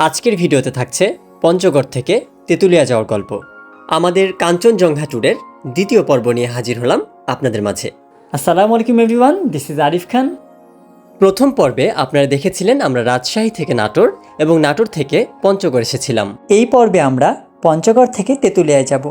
আজকের ভিডিওতে থাকছে পঞ্চগড় থেকে তেঁতুলিয়া যাওয়ার গল্প। আমাদের কাঞ্চনজঙ্ঘা ট্যুরের দ্বিতীয় পর্ব নিয়ে হাজির হলাম আপনাদের মাঝে। আসসালামু আলাইকুম everyone this is Arif Khan. প্রথম পর্বে আপনারা দেখেছিলেন আমরা রাজশাহী থেকে নাটোর এবং নাটোর থেকে পঞ্চগড় এসেছিলাম। এই পর্বে আমরা পঞ্চগড় থেকে তেঁতুলিয়ায় যাব।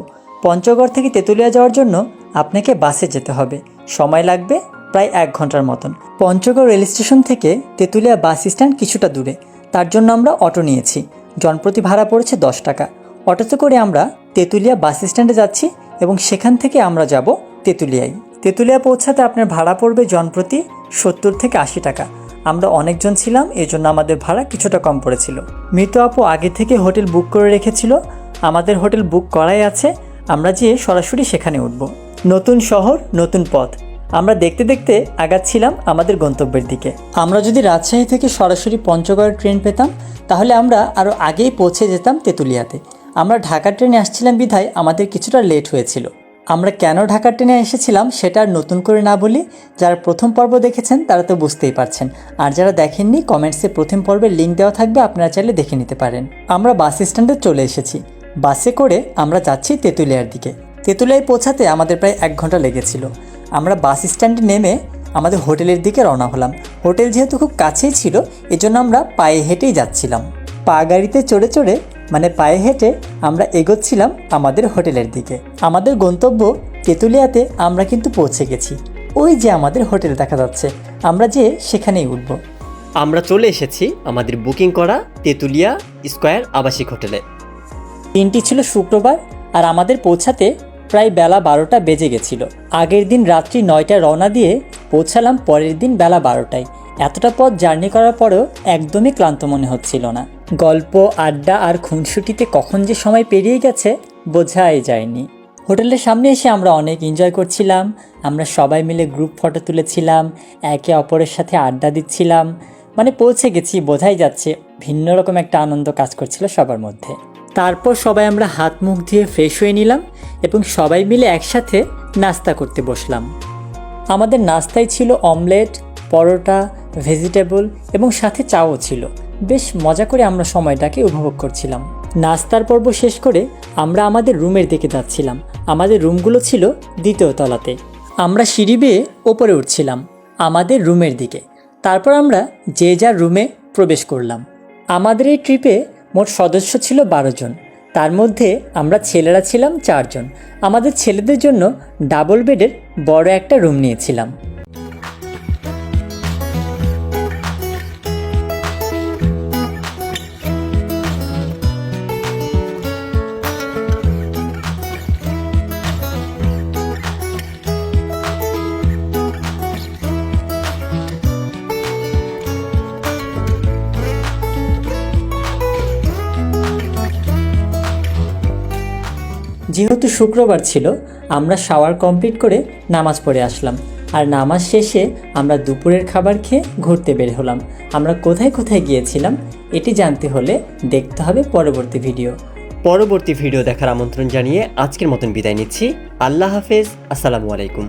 পঞ্চগড় থেকে তেঁতুলিয়া যাওয়ার জন্য আপনাকে বাসে যেতে হবে। সময় লাগবে প্রায় এক ঘণ্টার মতন। পঞ্চগড় রেল স্টেশন থেকে তেঁতুলিয়া বাস স্ট্যান্ড কিছুটা দূরে। তার জন্য আমরা অটো নিয়েছি। জনপ্রতি ভাড়া পড়েছে দশ টাকা। অটোতে করে আমরা তেঁতুলিয়া বাস স্ট্যান্ডে যাচ্ছি এবং সেখান থেকে আমরা যাব তেঁতুলিয়ায়। তেঁতুলিয়া পৌঁছাতে আপনার ভাড়া পড়বে জনপ্রতি সত্তর থেকে আশি টাকা। আমরা অনেকজন ছিলাম এই জন্য আমাদের ভাড়া কিছুটা কম পড়েছিল। মৃত আপু আগে থেকে হোটেল বুক করে রেখেছিল। আমাদের হোটেল বুক করাই আছে। আমরা যেয়ে সরাসরি সেখানে উঠব। নতুন শহর, নতুন পথ। আমরা দেখতে দেখতে আগাচ্ছিলাম আমাদের গন্তব্যের দিকে। আমরা যদি রাজশাহী থেকে সরাসরি পঞ্চগড় ট্রেন পেতাম, তাহলে আমরা আরও আগেই পৌঁছে যেতাম তেঁতুলিয়াতে। আমরা ঢাকা ট্রেনে আসছিলাম বিধায় আমাদের কিছুটা লেট হয়েছিল। আমরা কেন ঢাকা ট্রেনে এসেছিলাম সেটা নতুন করে না বলি যারা প্রথম পর্ব দেখেছেন তারা তো বুঝতেই পারছেন। আর যারা দেখেননি, কমেন্টসে প্রথম পর্বের লিঙ্ক দেওয়া থাকবে, আপনারা চাইলে দেখে নিতে পারেন। আমরা বাস স্ট্যান্ডে চলে এসেছি। বাসে করে আমরা যাচ্ছি তেঁতুলিয়ার দিকে। তেঁতুলিয়ায় পৌঁছাতে আমাদের প্রায় এক ঘণ্টা লেগেছিল। আমরা বাস স্ট্যান্ডে নেমে আমাদের হোটেলের দিকে রওনা হলাম। হোটেল যেহেতু খুব কাছেই ছিল এজন্য আমরা পায়ে হেঁটেই যাচ্ছিলাম। পা গাড়িতে চড়ে চড়ে মানে পায়ে হেঁটে আমরা এগোচ্ছিলাম আমাদের হোটেলের দিকে। আমাদের গন্তব্য তেঁতুলিয়াতে আমরা কিন্তু পৌঁছে গেছি। ওই যে আমাদের হোটেল দেখা যাচ্ছে আমরা যে সেখানেই উঠব। আমরা চলে এসেছি আমাদের বুকিং করা তেঁতুলিয়া স্কোয়ার আবাসিক হোটেলে। দিনটি ছিল শুক্রবার আর আমাদের পৌঁছাতে প্রায় বেলা বারোটা বেজে গেছিল। আগের দিন রাত্রি নয়টায় রওনা দিয়ে পৌঁছালাম, পরের দিন বেলা বারোটায়। এতটা পথ জার্নি করার পরেও একদমই ক্লান্ত মনে হচ্ছিল না। গল্প, আড্ডা আর খুনসুটিতে কখন যে সময় পেরিয়ে গেছে বোঝাই যায়নি। হোটেলের সামনে এসে আমরা অনেক এনজয় করছিলাম, আমরা সবাই মিলে গ্রুপ ফটো তুলেছিলাম, একে অপরের সাথে আড্ডা দিচ্ছিলাম মানে পৌঁছে গেছি বোঝাই যাচ্ছে ভিন্ন রকম একটা আনন্দ কাজ করছিল সবার মধ্যে। তারপর সবাই আমরা হাত মুখ ধুয়ে ফ্রেশ হয়ে নিলাম এবং সবাই মিলে একসাথে নাস্তা করতে বসলাম। আমাদের নাস্তায় ছিল অমলেট, পরোটা ভেজিটেবল এবং সাথে চাও ছিল। বেশ মজা করে আমরা সময়টাকে উপভোগ করছিলাম। নাস্তার পর্ব শেষ করে আমরা আমাদের রুমের দিকে যাচ্ছিলাম। আমাদের রুমগুলো ছিল দ্বিতীয় তলাতে। আমরা সিঁড়ি বেয়ে ওপরে উঠছিলাম আমাদের রুমের দিকে। তারপর আমরা যে যার রুমে প্রবেশ করলাম। আমাদের এই ট্রিপে মোট সদস্য ছিল বারো জন। তার মধ্যে আমরা ছেলেরা ছিলাম চারজন। আমাদের ছেলেদের জন্য ডাবল বেডের বড় একটা রুম নিয়েছিলাম। যেহেতু শুক্রবার ছিল, আমরা শাওয়ার কমপ্লিট করে নামাজ পড়ে আসলাম। আর নামাজ শেষে আমরা দুপুরের খাবার খেয়ে ঘুরতে বের হলাম। আমরা কোথায় কোথায় গিয়েছিলাম, এটি জানতে হলে দেখতে হবে পরবর্তী ভিডিও। পরবর্তী ভিডিও দেখার আমন্ত্রণ জানিয়ে আজকের মতন বিদায় নিচ্ছি। আল্লাহ হাফেজ, আসসালামু আলাইকুম।